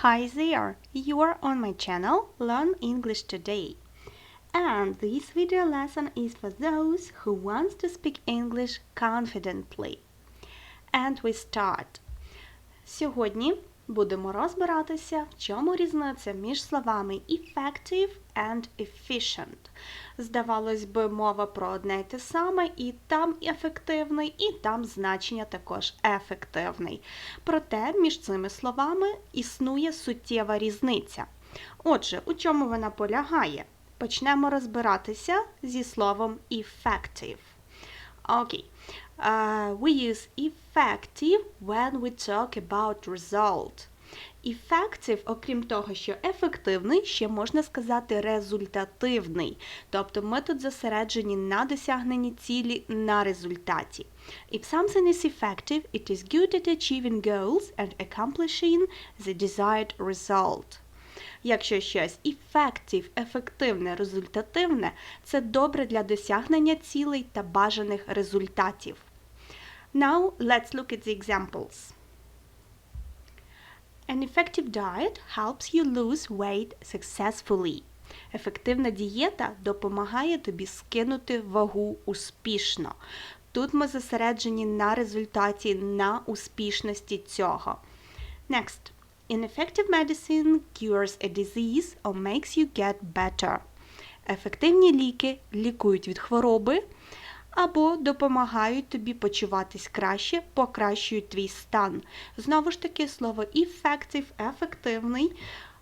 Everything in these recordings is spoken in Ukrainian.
Hi there! You are on my channel Learn English Today. And this video lesson is for those who want to speak English confidently. And we start. Сьогодні будемо розбиратися, в чому різниця між словами effective and efficient. Здавалось би, мова про одне й те саме, і там ефективний, і там значення також ефективний. Проте між цими словами існує суттєва різниця. Отже, у чому вона полягає? Почнемо розбиратися зі словом effective. Okay. Uh, we use effective when we talk about result. Effective, окрім того, що ефективний, ще можна сказати результативний. Тобто ми тут зосереджені на досягненні цілі на результаті. If something is effective, it is good at achieving goals and accomplishing the desired result. Якщо щось effective, ефективне, результативне, це добре для досягнення цілей та бажаних результатів. Now let's look at the examples. An effective diet helps you lose weight successfully. Ефективна дієта допомагає тобі скинути вагу успішно. Тут ми зосереджені на результаті, на успішності цього. Next. Ineffective medicine cures a disease or makes you get better. Ефективні ліки лікують від хвороби або допомагають тобі почуватись краще, покращують твій стан. Знову ж таки, слово effective – ефективний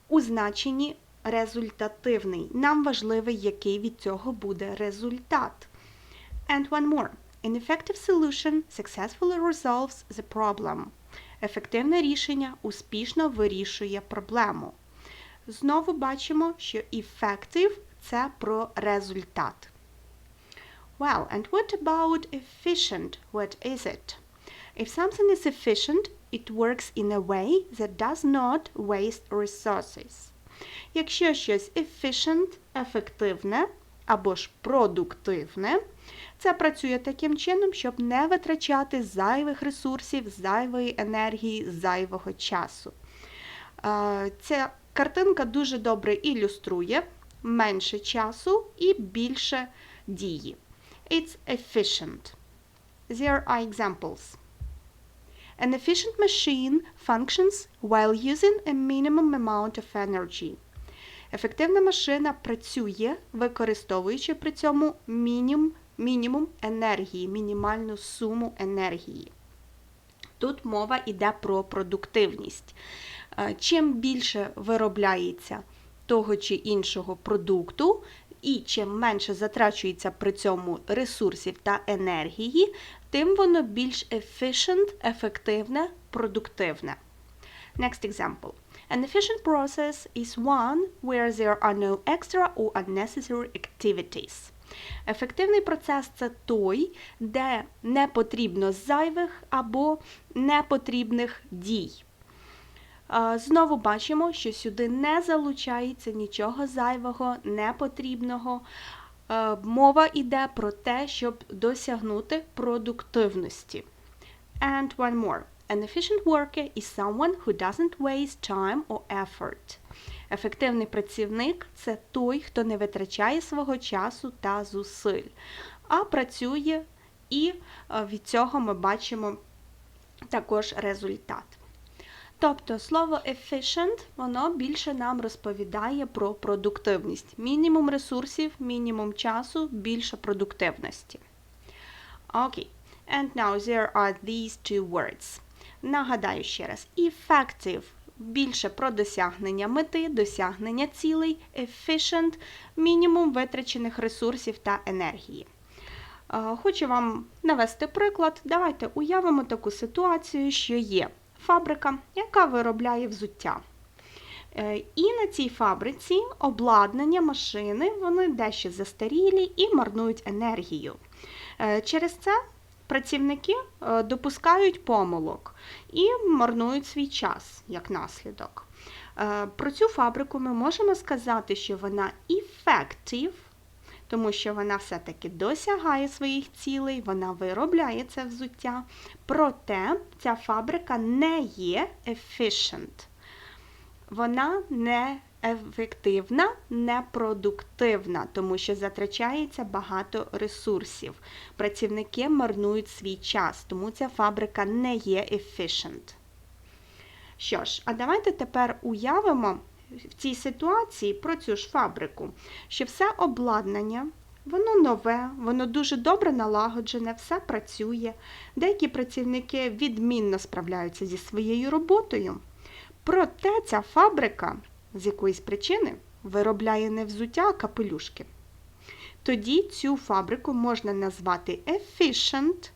у значенні результативний. Нам важливий, який від цього буде результат. And one more. An effective solution successfully resolves the problem. Ефективне рішення успішно вирішує проблему. Знову бачимо, що effective – це про результат. Well, and what about efficient? What is it? If something is efficient, it works in a way that does not waste resources. Якщо щось efficient, ефективне або ж продуктивне, це працює таким чином, щоб не витрачати зайвих ресурсів, зайвої енергії, зайвого часу. Ця картинка дуже добре ілюструє менше часу і більше дії. It's efficient. There are examples. An efficient machine functions while using a minimum amount of energy. Ефективна машина працює, використовуючи при цьому мінімум, мінімум енергії, мінімальну суму енергії. Тут мова йде про продуктивність. Чим більше виробляється того чи іншого продукту, і чим менше затрачується при цьому ресурсів та енергії, тим воно більш efficient, ефективне, продуктивне. Next example. An efficient process is one where there are no extra or unnecessary activities. Ефективний процес це той, де не потрібно зайвих або непотрібних дій. Знову бачимо, що сюди не залучається нічого зайвого, непотрібного. Мова йде про те, щоб досягнути продуктивності. And one more. An efficient worker is someone who doesn't waste time or effort. Ефективний працівник це той, хто не витрачає свого часу та зусиль, а працює, і від цього ми бачимо також результат. Тобто слово efficient, воно більше нам розповідає про продуктивність. Мінімум ресурсів, мінімум часу, більше продуктивності. Окей. Okay. And now there are these two words. Нагадаю ще раз, effective більше про досягнення мети, досягнення цілей, efficient мінімум витрачених ресурсів та енергії. Хочу вам навести приклад. Давайте уявимо таку ситуацію, що є фабрика, яка виробляє взуття. Е, і на цій фабриці обладнання машини вони дещо застарілі і марнують енергію. Е, через це працівники е, допускають помилок і марнують свій час як наслідок. Про цю фабрику ми можемо сказати, що вона effective, тому що вона все-таки досягає своїх цілей, вона виробляє це взуття. Проте ця фабрика не є efficient. Вона не ефективна, непродуктивна, тому що затрачається багато ресурсів. Працівники марнують свій час, тому ця фабрика не є efficient. Що ж, а давайте тепер уявимо в цій ситуації про цю ж фабрику, що все обладнання, воно нове, воно дуже добре налагоджене, все працює. Деякі працівники відмінно справляються зі своєю роботою. Проте ця фабрика з якоїсь причини виробляє не взуття, а капелюшки. Тоді цю фабрику можна назвати efficient,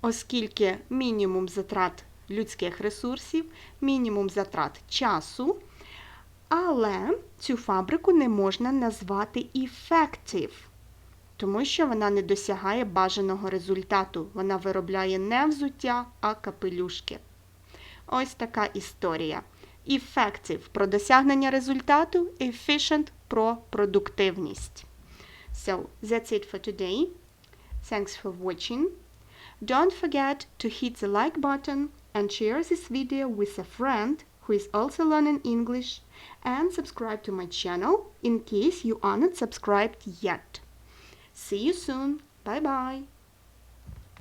оскільки мінімум затрат людських ресурсів, мінімум затрат часу. Але цю фабрику не можна назвати effective, тому що вона не досягає бажаного результату. Вона виробляє не взуття, а капелюшки. Ось така історія. Effective – про досягнення результату, efficient – про продуктивність. So, that's it for today. Thanks for watching. Don't forget to hit the like button and share this video with a friend who is also learning English and subscribe to my channel in case you are not subscribed yet. See you soon. Bye bye.